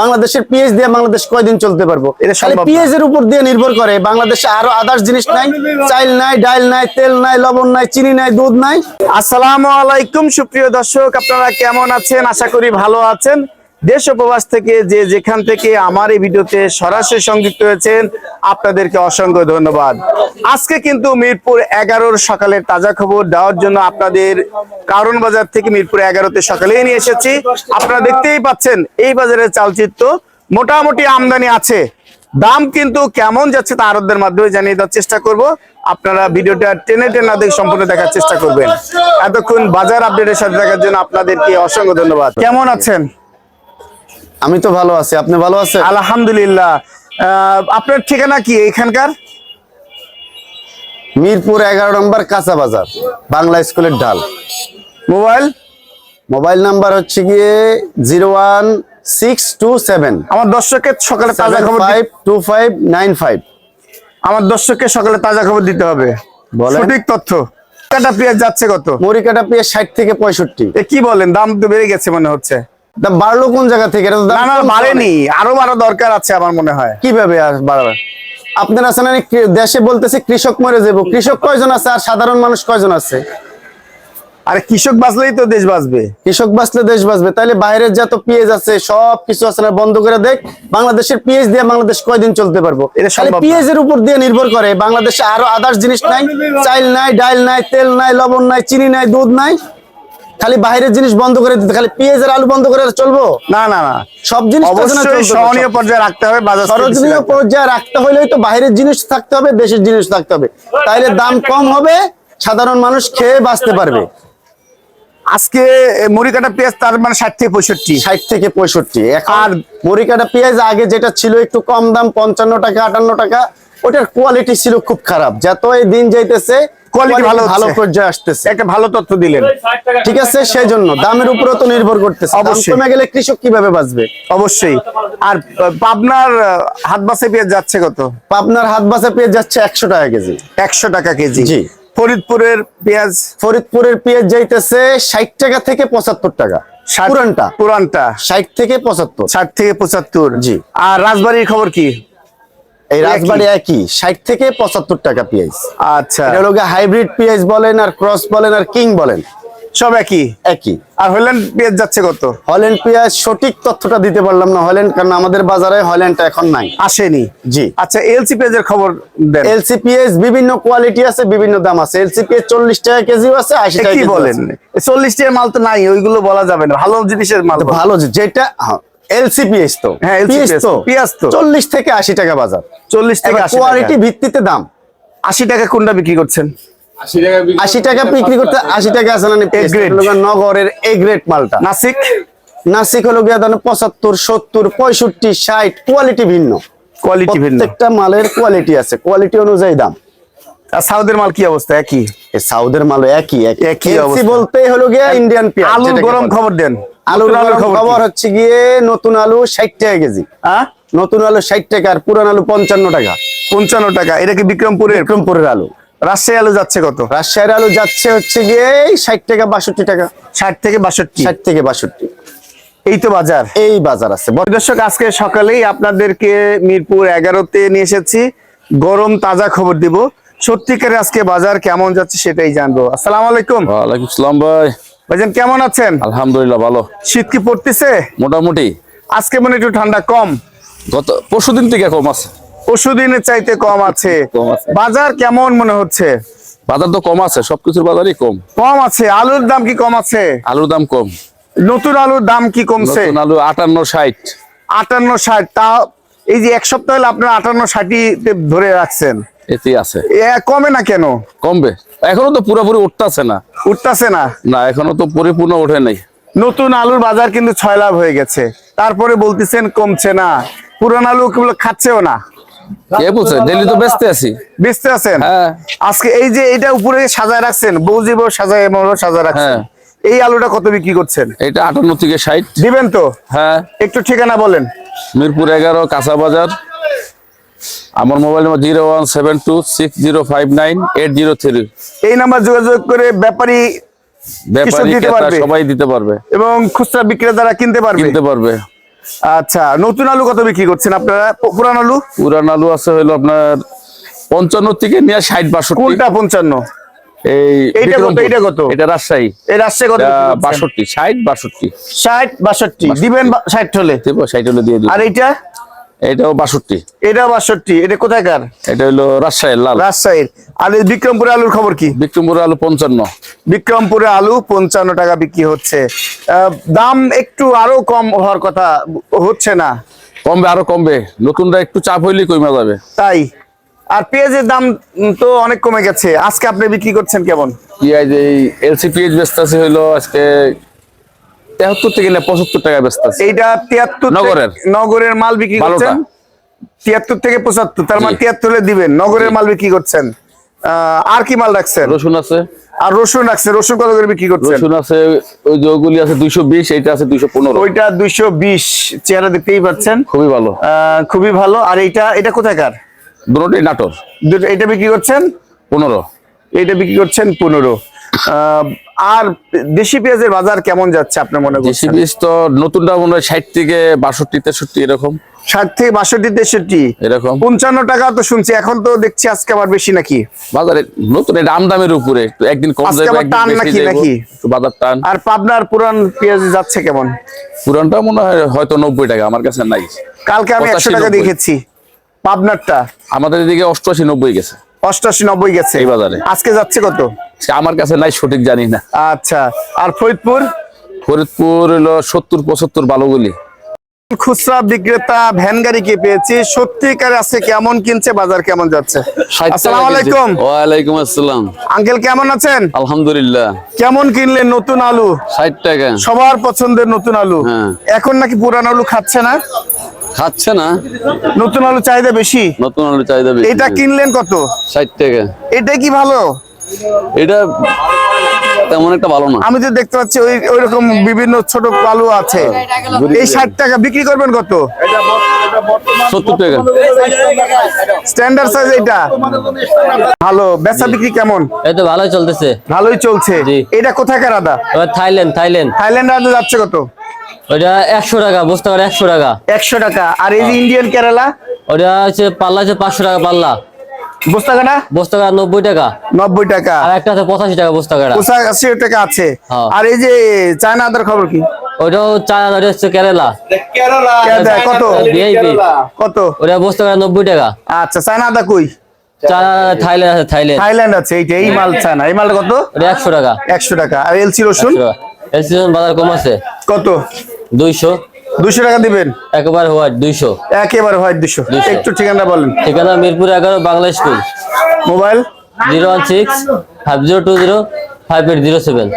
বাংলাদেশের পিএইচ দিয়ে বাংলাদেশ কয়দিন চলতে পারব? পিএইচ এর উপর দিয়ে নির্ভর করে বাংলাদেশে আরও আদার্স জিনিস নাই চাইল নাই ডাইল নাই তেল নাই লবণ নাই চিনি নাই দুধ নাই। আসসালামু আলাইকুম সুপ্রিয় দর্শক আপনারা কেমন আছেন? আশা করি ভালো আছেন। দেশ ও প্রবাস থেকে যে যেখান থেকে আমার এই ভিডিওতে সরাসরি সংযুক্ত হয়েছেন, আপনাদেরকে অসংখ্য ধন্যবাদ। আজকে কিন্তু মিরপুর এগারোর সকালের তাজা খবর দেওয়ার জন্য আপনাদের কারণ বাজার থেকে মিরপুর এগারোতে সকালেই নিয়ে এসেছি। আপনারা দেখতেই পাচ্ছেন, এই বাজারের চালচিত্র মোটামুটি আমদানি আছে। দাম কিন্তু কেমন যাচ্ছে তা আরবদের মাধ্যমে জানিয়ে দেওয়ার চেষ্টা করব। আপনারা ভিডিওটা টেনে টেনে দেখে সম্পূর্ণ দেখার চেষ্টা করবেন। এতক্ষণ বাজার আপডেটের সাথে দেখার জন্য আপনাদেরকে অসংখ্য ধন্যবাদ। কেমন আছেন? আমি তো ভালো আছি আপনি ভালো আছেন? আলহামদুলিল্লাহ। আপনার ঠিকানা কি এখানকার মিরপুর এগারো নম্বর কাঁচা বাজার বাংলা স্কুলের ঢাল। মোবাইল? মোবাইল নাম্বার হচ্ছে গিয়ে zero one six two seven. আমার দর্শকের সকালে তাজা খবর five two five nine five. আমার দর্শককে সকালে তাজা খবর দিতে হবে। সঠিক তথ্য। কাটা পেঁয়াজ যাচ্ছে কত? মুড়ি কাটা পেয়ে ষাট থেকে পঁয়ষট্টি। কি বলেন? দাম তো বেড়ে গেছে মনে হচ্ছে। দাম বাড়লো কোন জায়গা থেকে? এটা তো দাম না না বাড়েনি। আরও বাড়া দরকার আছে আমার মনে হয়। কীভাবে আর বাড়াবে? আপনার না, দেশে বলতেছে কৃষক মরে যাব। কৃষক কয়জন আছে আর সাধারণ মানুষ কয়জন আছে? আরে কৃষক বাঁচলেই তো দেশ বাঁচবে। কৃষক বাঁচলে দেশ বাঁচবে। তাহলে বাইরের যত পিএইচ আছে সব কিছু আছে না বন্ধ করে দেখ। বাংলাদেশের পিএইচ দিয়ে বাংলাদেশ কয়দিন চলতে পারব। পিএইচ এর উপর দিয়ে নির্ভর করে। বাংলাদেশে আরও আদার্স জিনিস নাই চাইল নাই ডাইল নাই তেল নাই লবণ নাই চিনি নাই দুধ নাই। খালি বাইরের জিনিস বন্ধ করে দিতে খালি পেঁয়াজ আর আলু বন্ধ করে চলবো? না না না। সব জিনিস অবশ্যই সহনীয় পর্যায়ে রাখতে হবে বাজার সরজনীয় পর্যায়ে রাখতে হলেই তো বাইরের জিনিস থাকতে হবে দেশের জিনিস থাকতে হবে। তাইলে দাম কম হবে সাধারণ মানুষ খেয়ে বাঁচতে পারবে। আজকে মুড়ি কাটা পেঁয়াজ তার মানে ষাট থেকে পঁয়ষট্টি। ষাট থেকে পঁয়ষট্টি। আর মরিকাটা পেঁয়াজ আগে যেটা ছিল একটু কম দাম পঞ্চান্ন টাকা আটান্ন টাকা ওটার কোয়ালিটি ছিল খুব খারাপ। যত এই দিন যাইতেছে Quality ভালো ভালো পর্যায়ে আসতেছে। একটা ভালো তথ্য দিলেন। ঠিক আছে সেই জন্য দামের উপরে তো নির্ভর করতেছে। অবশ্যই। কমে গেলে কৃষক কীভাবে বাঁচবে? অবশ্যই। আর পাবনার হাত বাসে পেঁয়াজ যাচ্ছে কত? আপনার হাত বাসা পেঁয়াজ যাচ্ছে একশো টাকা কেজি। একশো টাকা কেজি। জি। ফরিদপুরের পেঁয়াজ? ফরিদপুরের পেঁয়াজ যাইতেছে ষাট টাকা থেকে পঁচাত্তর টাকা। পুরানটা। পুরানটা। ষাট থেকে পঁচাত্তর। ষাট থেকে পঁচাত্তর। জি। আর রাজবাড়ির খবর কি? এই রাজবাড়ি একই ষাট থেকে পঁচাত্তর টাকা পেঁয়াজ আচ্ছা। এটা হলো হাইব্রিড পেঁয়াজ বলেন আর ক্রস বলেন আর কিং বলেন। সব একই? একই। আর হল্যান্ড পেঁয়াজ যাচ্ছে কত? হল্যান্ড পেঁয়াজ সঠিক তথ্যটা দিতে পারলাম না হল্যান্ড কারণ আমাদের বাজারে হল্যান্ডটা এখন নাই। আসেনি? জি। আচ্ছা এলসি পেঁয়াজের খবর দেন। এলসি পেঁয়াজ বিভিন্ন কোয়ালিটি আছে বিভিন্ন দাম আছে। এলসি পেঁয়াজ চল্লিশ টাকা কেজিও আছে আশি টাকা কি বলেন। চল্লিশ টাকার মাল তো নাই ওইগুলো বলা যাবে না। ভালো জিনিসের মাল ভালো যেটা এলসি পেঁয়াজ তো হ্যাঁ, তো তো। চল্লিশ থেকে আশি টাকা বাজার। চল্লিশ থেকে কোয়ালিটি ভিত্তিতে দাম। আশি টাকা কোনটা বিক্রি করছেন? আশি টাকা বিক্রি করতে আশি টাকা আছে না পেঁয়াজ? grade। এটা হলো গিয়ে নগরের এ গ্রেড মালটা। নাসিক? নাসিক হলো গিয়ে ধরেন পঁচাত্তর সত্তর পঁয়ষট্টি ষাট। কোয়ালিটি ভিন্ন। কোয়ালিটি ভিন্ন। প্রত্যেকটা মালের কোয়ালিটি আছে। কোয়ালিটি অনুযায়ী দাম। আর সাউদের মাল কি অবস্থা? একই? সাউদের মাল একই একই। একই বলতে হলো গিয়ে ইন্ডিয়ান পেঁয়াজ আলুর গরম খবর দেন। আলুর খবর হচ্ছে গিয়ে নতুন আলু ষাট টাকা কেজি। হ্যাঁ নতুন আলু ষাট টাকা আর পুরান আলু পঞ্চান্ন টাকা। পঞ্চান্ন টাকা। এটা কি বিক্রমপুরের? বিক্রমপুরের আলু। রাজশাহী আলু যাচ্ছে কত? রাজশাহীর আলু যাচ্ছে হচ্ছে গিয়ে ষাট টাকা বাষট্টি টাকা। ষাট থেকে বাষট্টি? ষাট থেকে বাষট্টি। এই তো বাজার। এই বাজার আছে। দর্শক আজকে সকালেই আপনাদেরকে মিরপুর এগারোতে নিয়ে এসেছি। গরম তাজা খবর দিব। সত্যিকারে আজকে বাজার কেমন যাচ্ছে সেটাই জানব। আসসালাম আলাইকুম। ওয়ালাইকুম সালাম ভাই। ভাইজান কেমন আছেন? আলহামদুলিল্লাহ ভালো। শীত কি পড়তেছে? মোটামুটি। আজকে মনে একটু ঠান্ডা কম। গত পরশু দিন থেকে কম আছে। পরশু দিনের চাইতে কম আছে। বাজার কেমন মনে হচ্ছে? বাজার তো কম আছে সবকিছুর বাজারই কম। কম আছে। আলুর দাম কি কম আছে? আলুর দাম কম। নতুন আলুর দাম কি কমছে? নতুন আলু আটান্ন ষাট। আটান্ন ষাট। তা এই যে এক সপ্তাহ হলে আপনার আটান্ন ষাটিতে ধরে রাখছেন। এতেই আছে। এ কমে না কেন? কমবে। এখনও তো পুরোপুরি উঠতেছে না। উঠতেছে না? না এখনও তো পরিপূর্ণ ওঠে নাই। নতুন আলুর বাজার কিন্তু ছয় লাভ হয়ে গেছে। তারপরে বলতেছেন কমছে না। পুরান আলু কেবল খাচ্ছেও না? কে বলছে? ডেলি তো ব্যস্ত আছি। বেচতে আছেন? হ্যাঁ। আজকে এই যে এটা উপরে সাজায় রাখছেন বৌজিব সাজায় এমনও সাজায় রাখছেন। হ্যাঁ। এই আলুটা কত বিক্রি করছেন? এটা আটান্ন থেকে ষাট। দিবেন তো? হ্যাঁ। একটু ঠিকানা বলেন। মিরপুর এগারো কাঁচা বাজার। আমার mobile number zero one seven two six zero five nine eight zero three এই নাম্বার যোগাযোগ করে ব্যাপারী? সবাই দিতে পারবে। এবং খুচরা বিক্রেতারা কিনতে পারবে। কিনতে পারবে। আচ্ছা নতুন আলু কত বিক্রি করছেন আপনারা? পুরান আলু? পুরান আলু আছে হলো আপনার পঞ্চান্ন থেকে নিয়ে ষাট বাষট্টি। কোনটা পঞ্চান্ন? এই এইটা কত, বিক্রমপুর। এইটা কত? এটা রাজশাহী। এই রাজশাহী কত এটা বিক্রি করছেন? বাষট্টি ষাট বাষট্টি। ষাট বাষট্টি। দিবেন ষাট হলে? ষাট হলে দিয়ে দিই আর এইটা? এটাও বাষট্টি। এটা বাষট্টি। এটা কোথাকার এটা হলো রাজশাহীর লাল। রাজশাহীর। আর এই বিক্রমপুরে আলুর খবর কি? বিক্রমপুর আলু পঞ্চান্ন। বিক্রমপুরে আলু পঞ্চান্ন টাকা বিক্রি হচ্ছে। দাম একটু আরও কম হওয়ার কথা হচ্ছে না। কমবে আরও কমবে। নতুনটা একটু চাপ হইলেই কমে যাবে। তাই। আর পেঁয়াজের দাম তো অনেক কমে গেছে। আজকে আপনি বিক্রি করছেন কেমন? পেঁয়াজ এই এলসি পেঁয়াজ বেচতে আছে হইল আজকে তেহাত্তর থেকে না পঁচাত্তর টাকা আছে। এইটা তিয়াত্তর নগরের। নগরের মাল বিক্রি। করছেন? তিয়াত্তর থেকে পঁচাত্তর তার মানে। তিয়াত্তরে দিবেন। নগরের মাল বিক্রি করছেন। আর কি মাল রাখছেন? রসুন আছে। আর রসুন রাখছে রসুন কত করে বিক্রি করছেন? রসুন আছে ওই যে ওগুলি আছে দুইশো বিশ এইটা আছে দুইশো পনেরো। ওইটা দুইশো বিশ চেহারা দেখতেই পাচ্ছেন। খুবই ভালো। আহ, খুবই ভালো। আর এইটা এটা কোথাকার? দুটোই নাটোর। এটা বিক্রি করছেন? পনেরো। এটা বিক্রি করছেন পনেরো। আহ, আর দেশি পেঁয়াজের বাজার কেমন যাচ্ছে আপনার মনে দেশি বীজ তো নতুনটা মনে হয় ষাট থেকে বাষট্টি তেষট্টি এরকম। ষাট থেকে বাষট্টি তেষট্টি? এরকম। পঞ্চান্ন টাকা তো শুনছি এখন তো দেখছি আজকে আবার বেশি নাকি? বাজারে নতুন এটা আমদামের উপরে একদিন কম যাবে টান নাকি। নাকি? বাজার টান। আর পাবনার পুরান পেঁয়াজ যাচ্ছে কেমন? পুরানটা মনে হয় হয়তো নব্বই টাকা আমার কাছে নাই। কালকে আমি একশো টাকা 90 দেখেছি পাবনারটা। আমাদের এদিকে অষ্টআশি নব্বই গেছে। অষ্টাশি নব্বই গেছে। এই বাজারে। আজকে যাচ্ছে কত? আমার কাছে নাই সঠিক জানি না। আচ্ছা আর ফরিদপুর? ফরিদপুর হলো সত্তর পঁচাত্তর বালুগুলি। খুচরা বিক্রেতা ভ্যান গাড়িকে পেয়েছি? সত্যিকার আছে কেমন কিনছে বাজার কেমন যাচ্ছে? আসসালামু আলাইকুম। ওয়ালাইকুম আসসালাম। আঙ্কেল কেমন আছেন? আলহামদুলিল্লাহ। কেমন কিনলেন নতুন আলু? ষাট টাকা। সবার পছন্দের নতুন আলু। হ্যাঁ। এখন নাকি পুরান আলু খাচ্ছে না? খাচ্ছে না। নতুন আলু চাহিদা বেশি? নতুন আলু চাহিদা বেশি। এটা কিনলেন কত? ষাট টাকা। এটা কি ভালো? এটা তেমন একটা ভালো না। আমি তো দেখতে পাচ্ছি ওই ওই রকম বিভিন্ন ছোট আলু আছে। এই ষাট টাকা বিক্রি করবেন কত? সত্তর টাকা। স্ট্যান্ডার্ড সাইজ এটা ভালো। বেচা বিক্রি কেমন? এই তো ভালোই চলতেছে। ভালোই চলছে। এটা কোথাকার আদা? Thailand Thailand. থাইল্যান্ড আদা যাচ্ছে কত? ওইটা একশো টাকা বস্তা করে একশো টাকা। একশো টাকা। আর এই যে ইন্ডিয়ান কেরালা ওটা হচ্ছে পাল্লা হচ্ছে পাঁচশো টাকা পাল্লা। বস্তা কাটা বস্তা কাটা নব্বই টাকা। নব্বই টাকা। আর একটা আছে পঁচাশি টাকা বস্তা কাটা পঁচাশি টাকা আছে। হ্যাঁ। আর এই যে চায়না আদার খবর কি? চায়না হচ্ছে কেরালা। কত? কত? ওটা বস্তা কাটা নব্বই টাকা। আচ্ছা চায়না আদা কই? চায়না থাইল্যান্ড আছে থাইল্যান্ড। থাইল্যান্ড আছে এইটা এই মাল চায়না। এই মাল কত? একশো টাকা। একশো টাকা। আর এলসি রসুন? সিজন বাজার কম আছে। কত? দুইশো। দুশো টাকা দিবেন? একবার হোয়াইট 200 একবার হোয়াইট 200 একটু ঠিকানা বলেন। ঠিকানা মিরপুর 11 বাংলা স্কুল। মোবাইল? 016 5020 5807